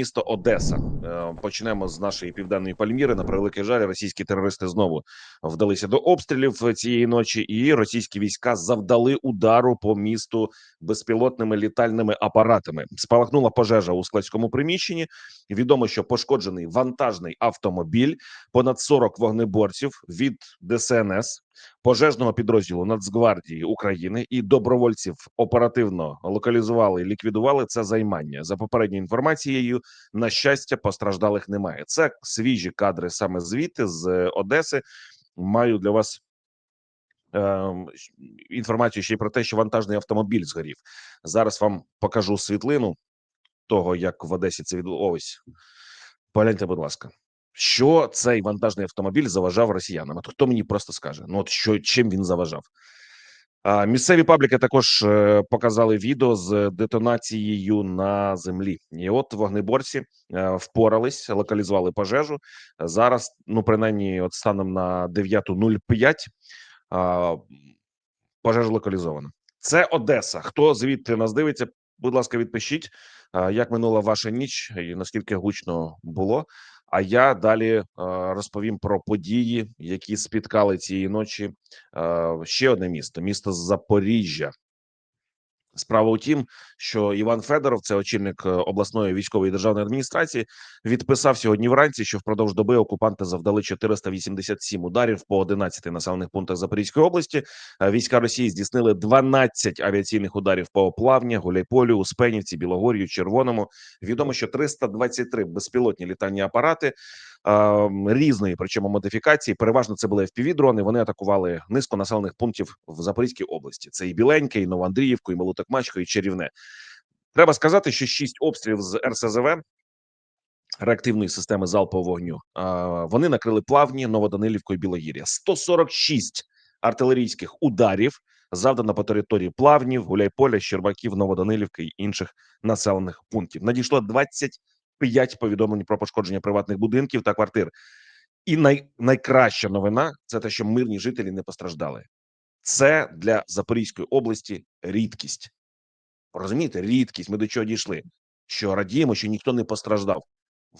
місто Одеса. Е, Почнемо з нашої південної Пальміри. На превеликий жаль, російські терористи знову вдалися до обстрілів цієї ночі, і російські війська завдали удару по місту безпілотними літальними апаратами. Спалахнула пожежа у складському приміщенні. Відомо, що пошкоджений вантажний автомобіль, понад 40 вогнеборців від ДСНС, пожежного підрозділу Нацгвардії України і добровольців оперативно локалізували і ліквідували це займання. За попередньою інформацією, на щастя, постраждалих немає. Це свіжі кадри саме звідти з Одеси. Маю для вас. ем, Інформацію ще й про те, що вантажний автомобіль згорів. Зараз вам покажу світлину того, як в Одесі це відбулося. Погляньте, будь ласка, що цей вантажний автомобіль заважав росіянам? От хто мені просто скаже? Ну от що чим він заважав? А, місцеві пабліки також е, показали відео з детонацією на землі. І от вогнеборці е, впорались, локалізували пожежу. Зараз, ну принаймні, от станом на 9.05 а, пожежа локалізована. Це Одеса. Хто звідти нас дивиться? Будь ласка, відпишіть, як минула ваша ніч і наскільки гучно було. А я далі е, розповім про події, які спіткали цієї ночі е, ще одне місто місто Запоріжжя. Справа у тім, що Іван Федоров, це очільник е, обласної військової державної адміністрації, відписав сьогодні вранці, що впродовж доби окупанти завдали 487 ударів по 11 населених пунктах Запорізької області. Е, Війська Росії здійснили 12 авіаційних ударів по Плавні, Гуляйполю, Успенівці, Білогор'ю, Червоному. Відомо, що 323 безпілотні літальні апарати різної, причому модифікації. Переважно це були FPV-дрони. Вони атакували низку населених пунктів в Запорізькій області. Це і Біленьке, і Новоандріївку, і Малотокмачко, і Чарівне. Треба сказати, що шість обстрілів з РСЗВ реактивної системи залпового вогню. Вони накрили плавні Новоданилівку і Білогір'я. 146 артилерійських ударів завдано по території плавнів, Гуляйполя, Щербаків, Новоданилівки і інших населених пунктів. Надійшло 25 повідомлень про пошкодження приватних будинків та квартир. І най, найкраща новина це те, що мирні жителі не постраждали. Це для Запорізької області рідкість. Розумієте, рідкість. Ми до чого дійшли? Що радіємо, що ніхто не постраждав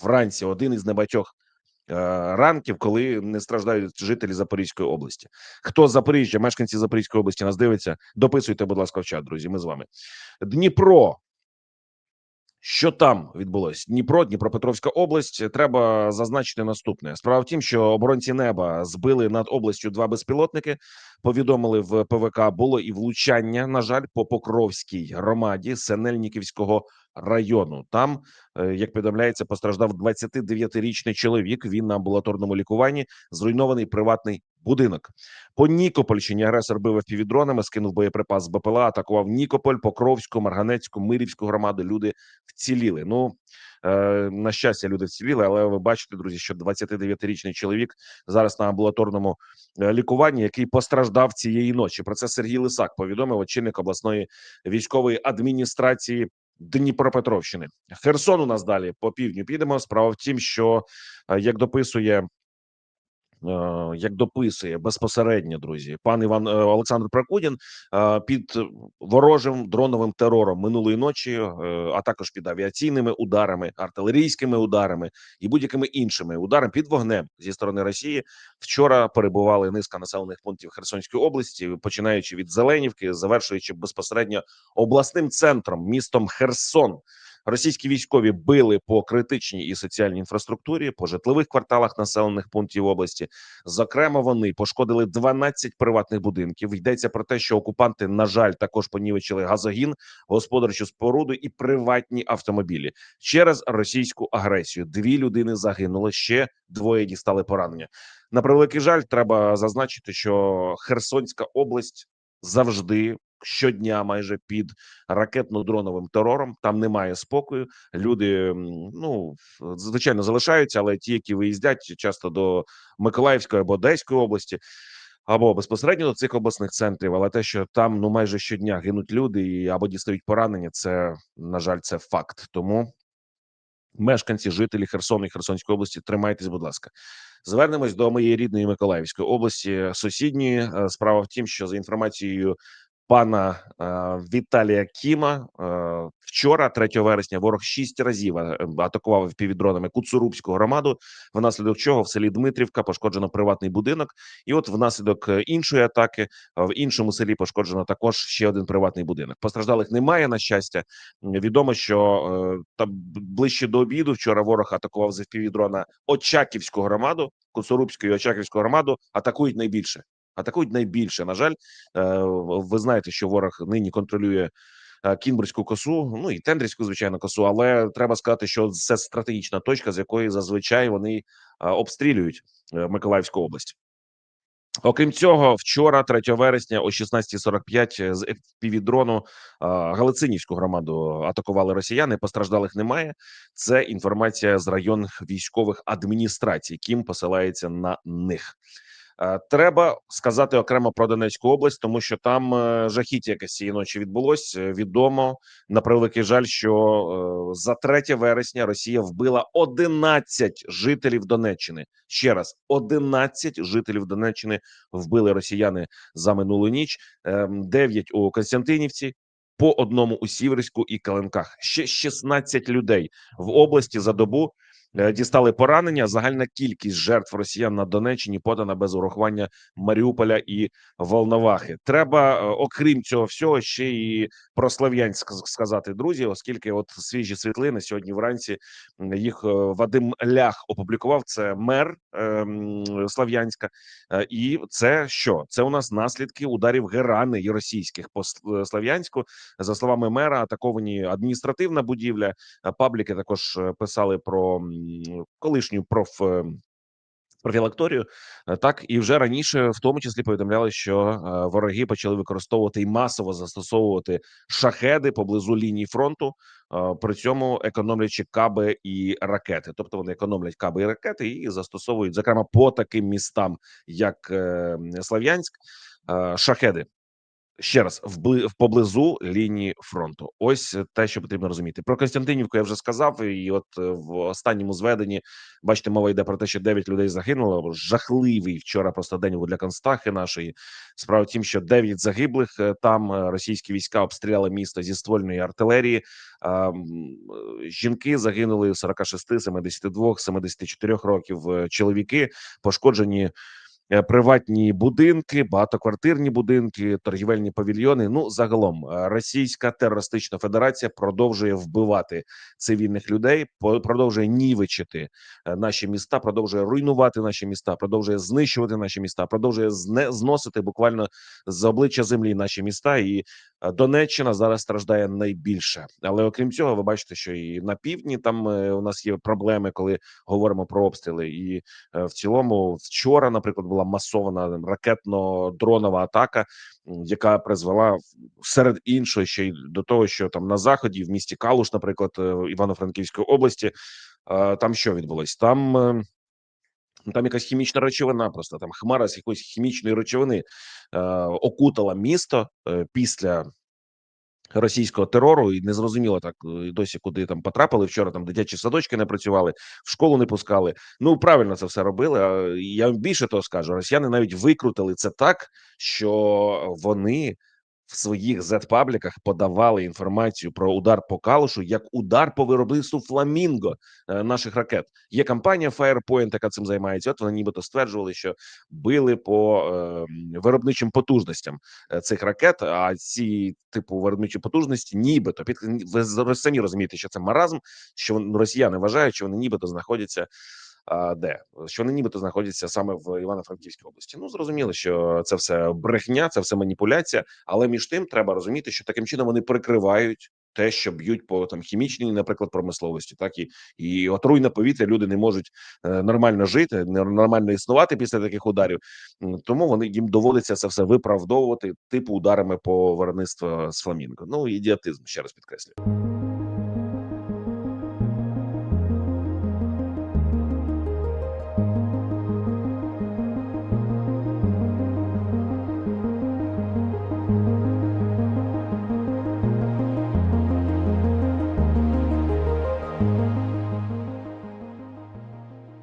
вранці. Один із небагатьох е, ранків, коли не страждають жителі Запорізької області. Хто з Запоріжжя, мешканці Запорізької області нас дивиться? Дописуйте, будь ласка, в чат, друзі. Ми з вами. Дніпро. Що там відбулось? Дніпро, Дніпропетровська область. Треба зазначити наступне. Справа в тім, що оборонці неба збили над областю два безпілотники. Повідомили в ПВК. Було і влучання. На жаль, по Покровській громаді Сенельниківського району. Там, е, як повідомляється, постраждав 29-річний чоловік. Він на амбулаторному лікуванні. Зруйнований приватний будинок. По Нікопольщині агресор бив півдронами, скинув боєприпас з БПЛА, атакував Нікополь, Покровську, Марганецьку, Мирівську громаду. Люди вціліли. Ну е, на щастя, люди вціліли, але ви бачите, друзі, що 29-річний чоловік зараз на амбулаторному е, лікуванні, який постраждав цієї ночі. Про це Сергій Лисак повідомив очільник обласної військової адміністрації. Дніпропетровщини Херсон у нас далі по півдню підемо. Справа в тім, що е, як дописує як дописує безпосередньо друзі, пан Іван е, Олександр Прокудін під ворожим дроновим терором минулої ночі, е, а також під авіаційними ударами, артилерійськими ударами і будь-якими іншими ударами під вогнем зі сторони Росії. Вчора перебували низка населених пунктів Херсонської області, починаючи від Зеленівки, завершуючи безпосередньо обласним центром містом Херсон. Російські військові били по критичній і соціальній інфраструктурі, по житлових кварталах населених пунктів області. Зокрема, вони пошкодили 12 приватних будинків. Йдеться про те, що окупанти, на жаль, також понівечили газогін, господарчу споруду і приватні автомобілі через російську агресію. Дві людини загинули ще двоє дістали поранення. На превеликий жаль, треба зазначити, що Херсонська область завжди щодня майже під ракетно-дроновим терором. Там немає спокою. Люди ну звичайно залишаються, але ті, які виїздять часто до Миколаївської або Одеської області. Або безпосередньо до цих обласних центрів, але те, що там ну майже щодня гинуть люди і або дістають поранення, це на жаль, це факт. Тому мешканці, жителі Херсону і Херсонської області, тримайтесь, будь ласка. Звернемось до моєї рідної Миколаївської області, сусідньої. Е, Справа в тім, що за інформацією пана Віталія Кіма. Вчора, 3 вересня, ворог шість разів е, атакував півдронами Куцурубську громаду, внаслідок чого в селі Дмитрівка пошкоджено приватний будинок. І от внаслідок е, іншої атаки в іншому селі пошкоджено також ще один приватний будинок. Постраждалих немає на щастя. Відомо, що е, та ближче до обіду вчора ворог атакував з півдрона Очаківську громаду, Куцурубську і Очаківську громаду. Атакують найбільше. Атакують найбільше. На жаль, Е, ви знаєте, що ворог нині контролює е, Кінбурзьку косу, ну і Тендрівську, звичайно, косу. Але треба сказати, що це стратегічна точка, з якої зазвичай вони е, обстрілюють Миколаївську область. Окрім цього, вчора, 3 вересня, о 16.45 з півдрону Галицинівську громаду атакували росіяни. Постраждалих немає. Це інформація з районних військових адміністрацій. Кім посилається на них. Е, Треба сказати окремо про Донецьку область, тому що там е, жахіття якесь цієї ночі відбулось. Е, Відомо на превеликий жаль, що за 3 вересня Росія вбила 11 жителів Донеччини. Ще раз 11 жителів Донеччини вбили росіяни за минулу ніч. Ем, 9 у Константинівці. По одному у Сіверську і Каленках ще 16 людей в області за добу дістали поранення. Загальна кількість жертв росіян на Донеччині подана без урахування Маріуполя і Волновахи. Треба, е, окрім цього всього, ще і про Слов'янськ сказати, друзі, оскільки от свіжі світлини сьогодні вранці їх е, Вадим Лях опублікував. Це мер ем, Слов'янська, Е, і це що? Це у нас наслідки ударів герани і російських по Сл- Слов'янську. За словами мера, атаковані адміністративна будівля. Е, Пабліки також е, писали про колишню проф. е, Профілакторію Е, так і вже раніше, в тому числі, повідомляли, що е, вороги почали використовувати і масово застосовувати шахеди поблизу лінії фронту, при цьому економлячи каби і ракети. Тобто вони економлять каби і ракети і застосовують, зокрема, по таким містам, як Слав'янськ, шахеди. Ще раз вбли поблизу лінії фронту. Ось е, те, що потрібно розуміти. Про Константинівку я вже сказав. І от е, в останньому зведенні бачите, мова йде про те, що 9 людей загинуло. Жахливий вчора просто день для Констахи нашої. Справа в тім, що 9 загиблих е, там російські війська обстріляли місто зі ствольної артилерії. Жінки загинули 46, 72, 74 років. Чоловіки пошкоджені приватні будинки, багатоквартирні будинки, торгівельні павільйони. Ну загалом е, Російська терористична федерація продовжує вбивати цивільних людей, продовжує нівечити е, наші міста, продовжує руйнувати наші міста, продовжує знищувати наші міста, продовжує зне, зносити буквально з обличчя землі наші міста. І е, Донеччина зараз страждає найбільше. Але окрім цього, ви бачите, що і на півдні там е, у нас є проблеми, коли говоримо про обстріли. І е, в цілому, вчора, наприклад, була масована ракетно-дронова атака, яка призвела серед іншого ще й до того, що там на заході, в місті Калуш, наприклад, е, Івано-Франківської області, е, там що відбулось? Там. е, Там якась хімічна речовина, просто там хмара з якоїсь хімічної речовини е, окутала місто е, після російського терору, і не зрозуміло так е, досі, куди там потрапили. Вчора там дитячі садочки не працювали, в школу не пускали. Ну правильно це все робили. Я вам більше того скажу: росіяни навіть викрутили це так, що вони. В своїх Z-пабліках подавали інформацію про удар по калушу як удар по виробництву фламінго е, наших ракет. Є компанія Firepoint, яка цим займається. От вони нібито стверджували, що били по е, виробничим потужностям е, цих ракет. А ці типу виробничі потужності, нібито під ви самі розумієте, що це маразм. Що росіяни вважають, що вони нібито знаходяться. Де що вони нібито знаходяться саме в Івано-Франківській області? Ну зрозуміло, що це все брехня, це все маніпуляція. Але між тим треба розуміти, що таким чином вони прикривають те, що б'ють по там хімічній, наприклад, промисловості, так і і отруйне повітря. Люди не можуть е, нормально жити, нормально існувати після таких ударів. Тому вони їм доводиться це все виправдовувати, типу ударами по виробництву з фламінго. Ну ідіотизм, ще раз підкреслюю.